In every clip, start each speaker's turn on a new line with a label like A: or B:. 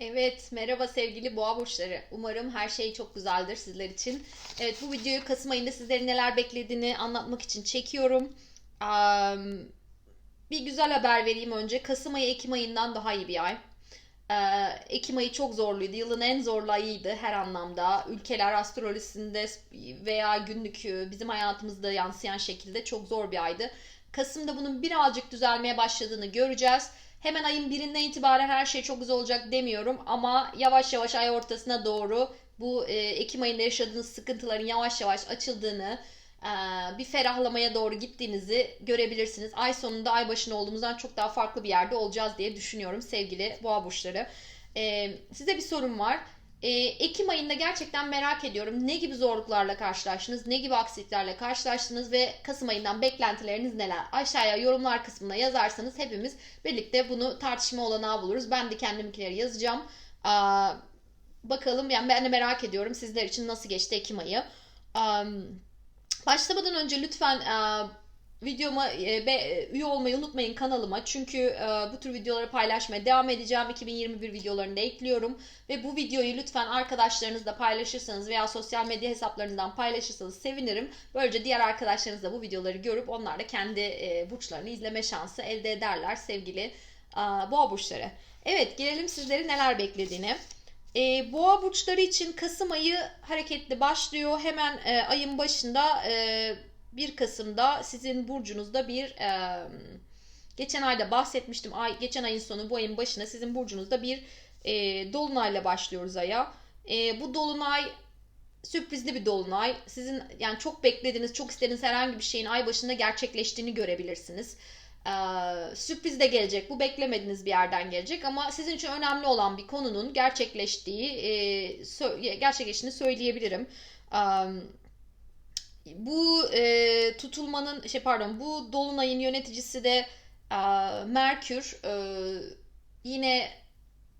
A: Evet, merhaba sevgili boğa burçları. Umarım her şey çok güzeldir sizler için. Evet, bu videoyu Kasım ayında sizlerin neler beklediğini anlatmak için çekiyorum. Am, bir güzel haber vereyim önce. Kasım ayı Ekim ayından daha iyi bir ay. Ee, Ekim ayı çok zorluydu. Yılın en zorlu ayıydı her anlamda. Ülkeler astrolojisinde veya günlük bizim hayatımızda yansıyan şekilde çok zor bir aydı. Kasım'da bunun birazcık düzelmeye başladığını göreceğiz. Hemen ayın birinden itibaren her şey çok güzel olacak demiyorum ama yavaş yavaş ay ortasına doğru bu e, Ekim ayında yaşadığınız sıkıntıların yavaş yavaş açıldığını, e, bir ferahlamaya doğru gittiğinizi görebilirsiniz. Ay sonunda ay başında olduğumuzdan çok daha farklı bir yerde olacağız diye düşünüyorum sevgili boğa burçları. E, size bir sorum var. E, Ekim ayında gerçekten merak ediyorum ne gibi zorluklarla karşılaştınız, ne gibi aksiliklerle karşılaştınız ve Kasım ayından beklentileriniz neler? Aşağıya yorumlar kısmına yazarsanız hepimiz birlikte bunu tartışma olanağı buluruz. Ben de kendimkileri yazacağım. Aa, bakalım yani ben de merak ediyorum sizler için nasıl geçti Ekim ayı. Um, başlamadan önce lütfen e, videoma e, be, e, üye olmayı unutmayın kanalıma. Çünkü e, bu tür videoları paylaşmaya devam edeceğim. 2021 videolarını da ekliyorum. Ve bu videoyu lütfen arkadaşlarınızla paylaşırsanız veya sosyal medya hesaplarından paylaşırsanız sevinirim. Böylece diğer arkadaşlarınız da bu videoları görüp onlar da kendi e, burçlarını izleme şansı elde ederler sevgili e, boğa burçları. Evet gelelim sizleri neler beklediğine. E, boğa burçları için Kasım ayı hareketli başlıyor. Hemen e, ayın başında e, 1 Kasım'da sizin burcunuzda bir e, geçen ayda bahsetmiştim. Ay, geçen ayın sonu bu ayın başına sizin burcunuzda bir e, dolunayla başlıyoruz aya. E, bu dolunay sürprizli bir dolunay. Sizin yani çok beklediğiniz, çok istediğiniz herhangi bir şeyin ay başında gerçekleştiğini görebilirsiniz. Ee, sürpriz de gelecek. Bu beklemediğiniz bir yerden gelecek ama sizin için önemli olan bir konunun gerçekleştiği, e, sö- gerçekleştiğini söyleyebilirim. Ee, bu e, tutulmanın şey pardon bu dolunayın yöneticisi de e, Merkür e, yine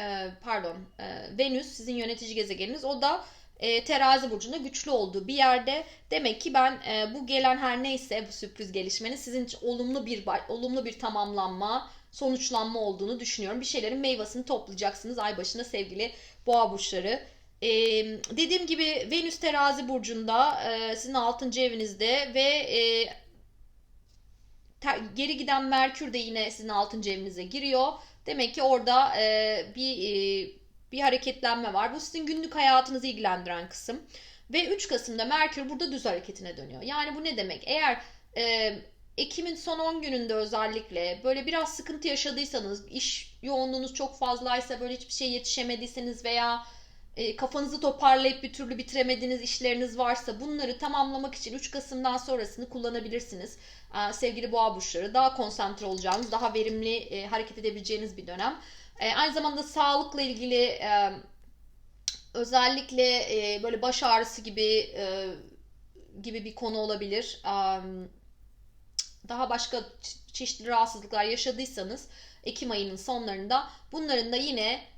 A: e, pardon e, Venüs sizin yönetici gezegeniniz o da e, terazi burcunda güçlü olduğu bir yerde demek ki ben e, bu gelen her neyse bu sürpriz gelişmenin sizin için olumlu bir olumlu bir tamamlanma sonuçlanma olduğunu düşünüyorum. Bir şeylerin meyvasını toplayacaksınız ay başında sevgili boğa burçları. Ee, dediğim gibi Venüs terazi burcunda e, sizin 6. evinizde ve e, ter, geri giden Merkür de yine sizin 6. evinize giriyor. Demek ki orada e, bir e, bir hareketlenme var. Bu sizin günlük hayatınızı ilgilendiren kısım. Ve 3 Kasım'da Merkür burada düz hareketine dönüyor. Yani bu ne demek? Eğer e, Ekim'in son 10 gününde özellikle böyle biraz sıkıntı yaşadıysanız, iş yoğunluğunuz çok fazlaysa, böyle hiçbir şey yetişemediyseniz veya e, kafanızı toparlayıp bir türlü bitiremediğiniz işleriniz varsa bunları tamamlamak için 3 Kasım'dan sonrasını kullanabilirsiniz. Sevgili boğa burçları daha konsantre olacağınız, daha verimli e, hareket edebileceğiniz bir dönem. E, aynı zamanda sağlıkla ilgili özellikle böyle baş ağrısı gibi gibi bir konu olabilir. Daha başka çeşitli rahatsızlıklar yaşadıysanız Ekim ayının sonlarında bunların da yine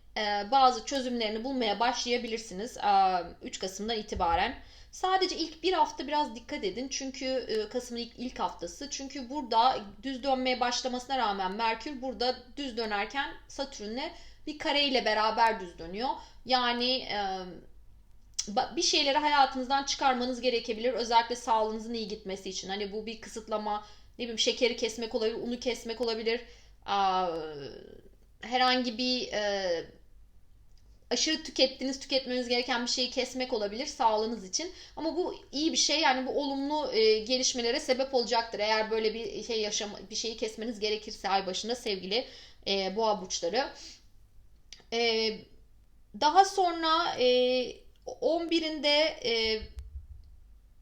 A: bazı çözümlerini bulmaya başlayabilirsiniz e, 3 Kasım'dan itibaren. Sadece ilk bir hafta biraz dikkat edin çünkü e, Kasım'ın ilk, haftası. Çünkü burada düz dönmeye başlamasına rağmen Merkür burada düz dönerken Satürn'le bir kare ile beraber düz dönüyor. Yani e, bir şeyleri hayatınızdan çıkarmanız gerekebilir. Özellikle sağlığınızın iyi gitmesi için. Hani bu bir kısıtlama, ne bileyim şekeri kesmek olabilir, unu kesmek olabilir. Herhangi bir e, aşırı tükettiğiniz, tüketmeniz gereken bir şeyi kesmek olabilir sağlığınız için. Ama bu iyi bir şey. Yani bu olumlu e, gelişmelere sebep olacaktır. Eğer böyle bir şey yaşam bir şeyi kesmeniz gerekirse ay başında sevgili e, boğa burçları. E, daha sonra e, 11'inde e,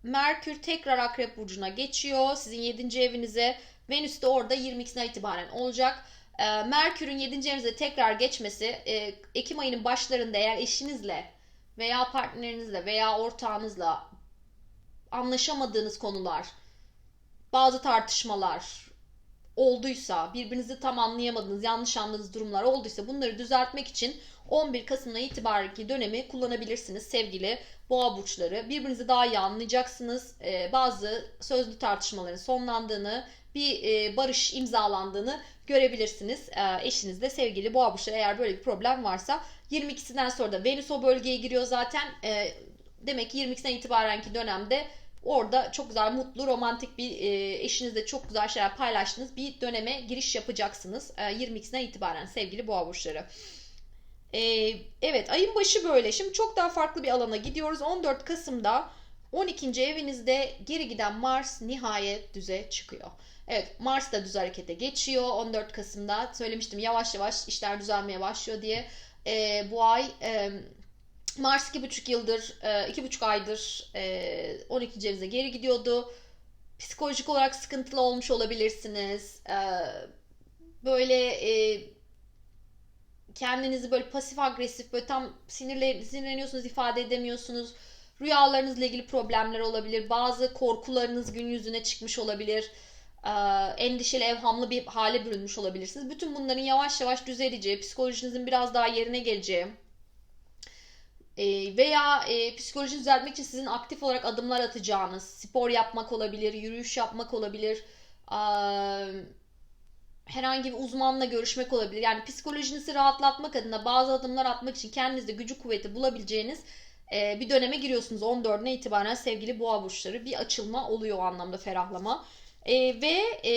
A: Merkür tekrar Akrep Burcu'na geçiyor. Sizin 7. evinize. Venüs de orada 22'sinden itibaren olacak. Ee, Merkür'ün 7. evinize tekrar geçmesi e, Ekim ayının başlarında eğer eşinizle veya partnerinizle veya ortağınızla anlaşamadığınız konular, bazı tartışmalar olduysa, birbirinizi tam anlayamadığınız, yanlış anladığınız durumlar olduysa bunları düzeltmek için 11 Kasım'dan itibarki dönemi kullanabilirsiniz sevgili boğa burçları. Birbirinizi daha iyi anlayacaksınız. Ee, bazı sözlü tartışmaların sonlandığını, bir e, barış imzalandığını görebilirsiniz. E, eşinizde sevgili boğa burçları eğer böyle bir problem varsa 22'sinden sonra da Venüs o bölgeye giriyor zaten. E, demek ki 22'sinden itibarenki dönemde orada çok güzel, mutlu, romantik bir e, eşinizle çok güzel şeyler paylaştığınız bir döneme giriş yapacaksınız. E, 22'sinden itibaren sevgili boğa burçları. Evet ayın başı böyle. Şimdi çok daha farklı bir alana gidiyoruz. 14 Kasım'da 12. evinizde geri giden Mars nihayet düze çıkıyor. Evet Mars da düz harekete geçiyor 14 Kasım'da. Söylemiştim yavaş yavaş işler düzelmeye başlıyor diye. E, bu ay e, Mars iki buçuk yıldır, e, iki buçuk aydır 12. evinize geri gidiyordu. Psikolojik olarak sıkıntılı olmuş olabilirsiniz. E, böyle e, kendinizi böyle pasif agresif böyle tam sinirle, sinirleniyorsunuz ifade edemiyorsunuz. Rüyalarınızla ilgili problemler olabilir. Bazı korkularınız gün yüzüne çıkmış olabilir. Endişeli, evhamlı bir hale bürünmüş olabilirsiniz. Bütün bunların yavaş yavaş düzeleceği, psikolojinizin biraz daha yerine geleceği, e, veya e, psikolojinizi düzeltmek için sizin aktif olarak adımlar atacağınız, spor yapmak olabilir, yürüyüş yapmak olabilir, e, herhangi bir uzmanla görüşmek olabilir. Yani psikolojinizi rahatlatmak adına bazı adımlar atmak için kendinizde gücü kuvveti bulabileceğiniz e, bir döneme giriyorsunuz. 14'üne itibaren sevgili boğa burçları bir açılma oluyor o anlamda ferahlama. E, ve e,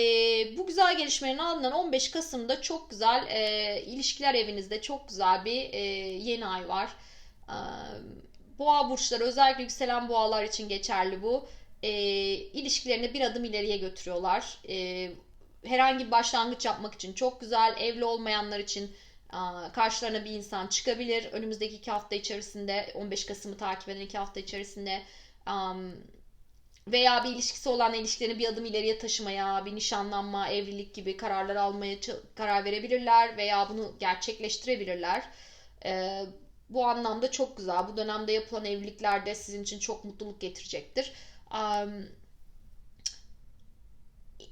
A: bu güzel gelişmelerin ardından 15 Kasım'da çok güzel e, ilişkiler evinizde çok güzel bir e, yeni ay var. Boğa burçları özellikle yükselen boğalar için geçerli bu. E, ilişkilerini bir adım ileriye götürüyorlar. E, herhangi bir başlangıç yapmak için çok güzel. Evli olmayanlar için karşılarına bir insan çıkabilir. Önümüzdeki iki hafta içerisinde 15 Kasım'ı takip eden iki hafta içerisinde veya bir ilişkisi olan ilişkilerini bir adım ileriye taşımaya, bir nişanlanma, evlilik gibi kararlar almaya karar verebilirler veya bunu gerçekleştirebilirler. Ee, bu anlamda çok güzel. Bu dönemde yapılan evlilikler de sizin için çok mutluluk getirecektir. Um,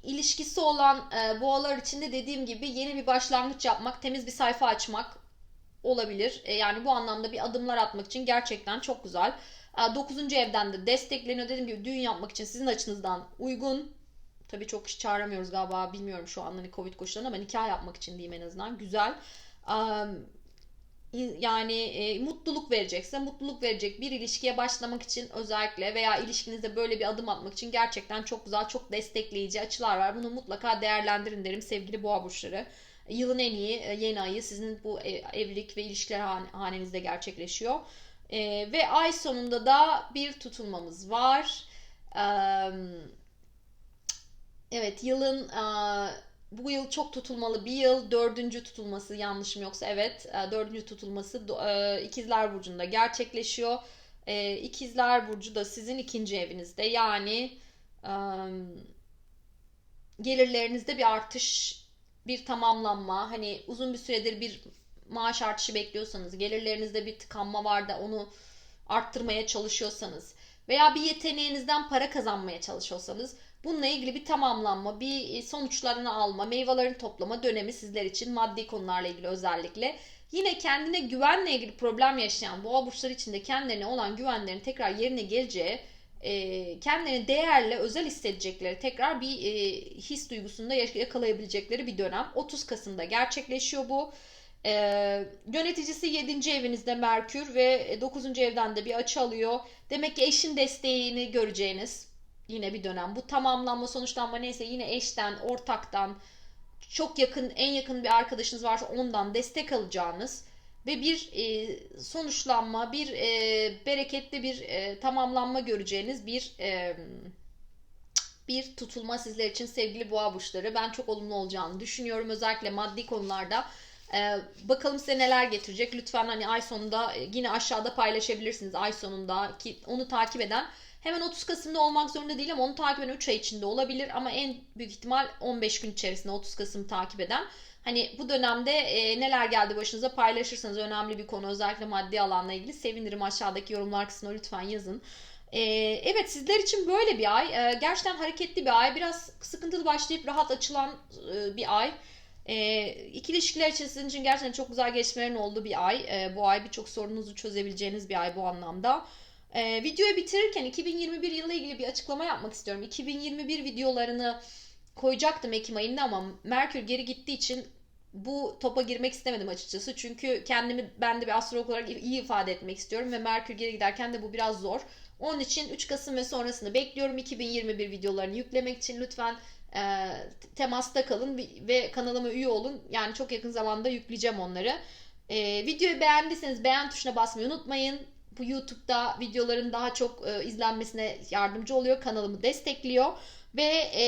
A: ilişkisi olan e, boğalar için de dediğim gibi yeni bir başlangıç yapmak, temiz bir sayfa açmak olabilir. E, yani bu anlamda bir adımlar atmak için gerçekten çok güzel. E, 9. evden de destekleniyor. Dediğim gibi düğün yapmak için sizin açınızdan uygun. Tabii çok kişi çağıramıyoruz galiba bilmiyorum şu an hani Covid koşullarında ama nikah yapmak için diyeyim en azından. Güzel. Um, yani e, mutluluk verecekse mutluluk verecek bir ilişkiye başlamak için özellikle veya ilişkinizde böyle bir adım atmak için gerçekten çok güzel çok destekleyici açılar var. Bunu mutlaka değerlendirin derim sevgili boğa burçları. Yılın en iyi e, yeni ayı sizin bu evlilik ve ilişkiler hanenizde gerçekleşiyor. E, ve ay sonunda da bir tutulmamız var. E, evet yılın e, bu yıl çok tutulmalı bir yıl. Dördüncü tutulması yanlışım yoksa evet. E, dördüncü tutulması e, ikizler Burcu'nda gerçekleşiyor. E, ikizler Burcu da sizin ikinci evinizde. Yani gelirlerinizde bir artış, bir tamamlanma. Hani uzun bir süredir bir maaş artışı bekliyorsanız, gelirlerinizde bir tıkanma var da onu arttırmaya çalışıyorsanız veya bir yeteneğinizden para kazanmaya çalışıyorsanız Bununla ilgili bir tamamlanma, bir e, sonuçlarını alma, meyvelerini toplama dönemi sizler için maddi konularla ilgili özellikle. Yine kendine güvenle ilgili problem yaşayan boğa burçları için de kendilerine olan güvenlerin tekrar yerine geleceği, e, kendilerini değerli, özel hissedecekleri, tekrar bir e, his duygusunda yakalayabilecekleri bir dönem. 30 Kasım'da gerçekleşiyor bu. Yöneticisi 7. evinizde Merkür ve 9. evden de bir açı alıyor. Demek ki eşin desteğini göreceğiniz, yine bir dönem. Bu tamamlanma, sonuçlanma neyse yine eşten, ortaktan, çok yakın, en yakın bir arkadaşınız varsa ondan destek alacağınız ve bir e, sonuçlanma, bir e, bereketli bir e, tamamlanma göreceğiniz bir e, bir tutulma sizler için sevgili boğa burçları. Ben çok olumlu olacağını düşünüyorum. Özellikle maddi konularda. Ee, bakalım size neler getirecek. Lütfen hani ay sonunda e, yine aşağıda paylaşabilirsiniz. Ay sonunda ki onu takip eden Hemen 30 Kasım'da olmak zorunda değil ama onu takip eden 3 ay içinde olabilir. Ama en büyük ihtimal 15 gün içerisinde 30 Kasım takip eden. Hani bu dönemde e, neler geldi başınıza paylaşırsanız önemli bir konu özellikle maddi alanla ilgili sevinirim aşağıdaki yorumlar kısmına lütfen yazın. Ee, evet sizler için böyle bir ay. Ee, gerçekten hareketli bir ay. Biraz sıkıntılı başlayıp rahat açılan e, bir ay. E, ikili ilişkiler için için gerçekten çok güzel gelişmelerin olduğu bir ay. E, bu ay birçok sorununuzu çözebileceğiniz bir ay bu anlamda. Ee, videoyu bitirirken 2021 yılı ilgili bir açıklama yapmak istiyorum. 2021 videolarını koyacaktım Ekim ayında ama Merkür geri gittiği için bu topa girmek istemedim açıkçası. Çünkü kendimi ben de bir astrolog olarak iyi ifade etmek istiyorum ve Merkür geri giderken de bu biraz zor. Onun için 3 Kasım ve sonrasını bekliyorum. 2021 videolarını yüklemek için lütfen e, temasta kalın ve kanalıma üye olun. Yani çok yakın zamanda yükleyeceğim onları. E, videoyu beğendiyseniz beğen tuşuna basmayı unutmayın. Bu YouTube'da videoların daha çok e, izlenmesine yardımcı oluyor. Kanalımı destekliyor. Ve e,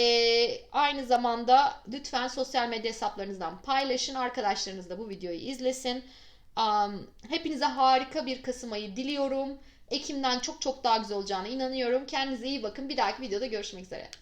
A: aynı zamanda lütfen sosyal medya hesaplarınızdan paylaşın. Arkadaşlarınız da bu videoyu izlesin. Um, hepinize harika bir Kasım ayı diliyorum. Ekim'den çok çok daha güzel olacağına inanıyorum. Kendinize iyi bakın. Bir dahaki videoda görüşmek üzere.